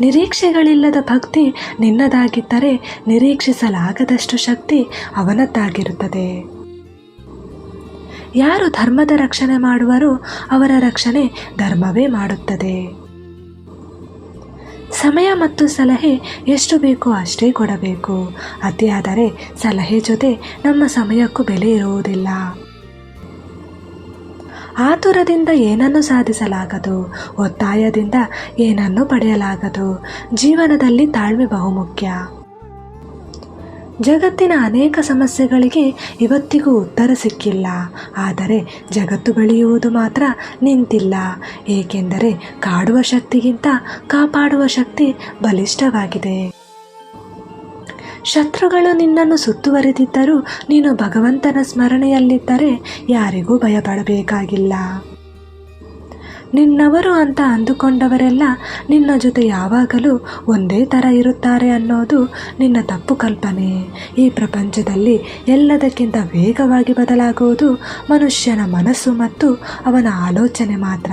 ನಿರೀಕ್ಷೆಗಳಿಲ್ಲದ ಭಕ್ತಿ ನಿನ್ನದಾಗಿದ್ದರೆ ನಿರೀಕ್ಷಿಸಲಾಗದಷ್ಟು ಶಕ್ತಿ ಅವನದ್ದಾಗಿರುತ್ತದೆ. ಯಾರು ಧರ್ಮದ ರಕ್ಷಣೆ ಮಾಡುವರೋ ಅವರ ರಕ್ಷಣೆ ಧರ್ಮವೇ ಮಾಡುತ್ತದೆ. ಸಮಯ ಮತ್ತು ಸಲಹೆ ಎಷ್ಟು ಬೇಕೋ ಅಷ್ಟೇ ಕೊಡಬೇಕು. ಅತಿಯಾದರೆ ಸಲಹೆ ಜೊತೆ ನಮ್ಮ ಸಮಯಕ್ಕೂ ಬೆಲೆ ಇರುವುದಿಲ್ಲ. ಆತುರದಿಂದ ಏನನ್ನು ಸಾಧಿಸಲಾಗದು? ಒತ್ತಾಯದಿಂದ ಏನನ್ನು ಪಡೆಯಲಾಗದು? ಜೀವನದಲ್ಲಿ ತಾಳ್ಮೆ ಬಹುಮುಖ್ಯ. ಜಗತ್ತಿನ ಅನೇಕ ಸಮಸ್ಯೆಗಳಿಗೆ ಇವತ್ತಿಗೂ ಉತ್ತರ ಸಿಕ್ಕಿಲ್ಲ. ಆದರೆ ಜಗತ್ತು ಬೆಳೆಯುವುದು ಮಾತ್ರ ನಿಂತಿಲ್ಲ. ಏಕೆಂದರೆ ಕಾಡುವ ಶಕ್ತಿಗಿಂತ ಕಾಪಾಡುವ ಶಕ್ತಿ ಬಲಿಷ್ಠವಾಗಿದೆ. ಶತ್ರುಗಳು ನಿನ್ನನ್ನು ಸುತ್ತುವರಿದಿದ್ದರೂ ನೀನು ಭಗವಂತನ ಸ್ಮರಣೆಯಲ್ಲಿದ್ದರೆ ಯಾರಿಗೂ ಭಯಪಡಬೇಕಾಗಿಲ್ಲ. ನಿನ್ನವರು ಅಂತ ಅಂದುಕೊಂಡವರೆಲ್ಲ ನಿನ್ನ ಜೊತೆ ಯಾವಾಗಲೂ ಒಂದೇ ಥರ ಇರುತ್ತಾರೆ ಅನ್ನೋದು ನಿನ್ನ ತಪ್ಪು ಕಲ್ಪನೆ. ಈ ಪ್ರಪಂಚದಲ್ಲಿ ಎಲ್ಲದಕ್ಕಿಂತ ವೇಗವಾಗಿ ಬದಲಾಗುವುದು ಮನುಷ್ಯನ ಮನಸ್ಸು ಮತ್ತು ಅವನ ಆಲೋಚನೆ ಮಾತ್ರ.